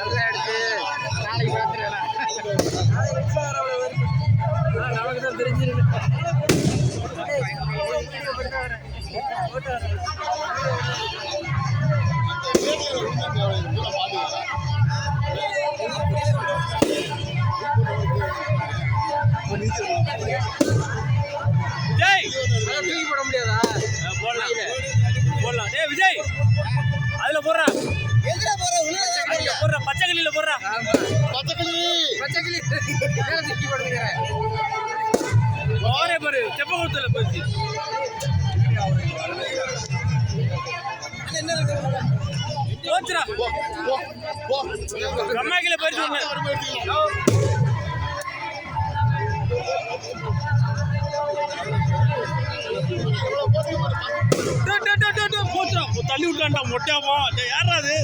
நல்லா எடுத்து நாளைக்கு பார்த்துருவேன் நமக்கு தான் தெரிஞ்சிருக்கு விஜய் போட முடியாதா போடலாம். போடலாம் விஜய். போடுறா. அதுல போடுறா? பச்சை கிளியில போடுறா ஆமா. பச்சை கிளி. மேல தூக்கி போடுங்க பாரு பாரு செப்ப போச்சு போச்சுடா தள்ளி விட்டான்டா மொட்டையாமா ஏறாது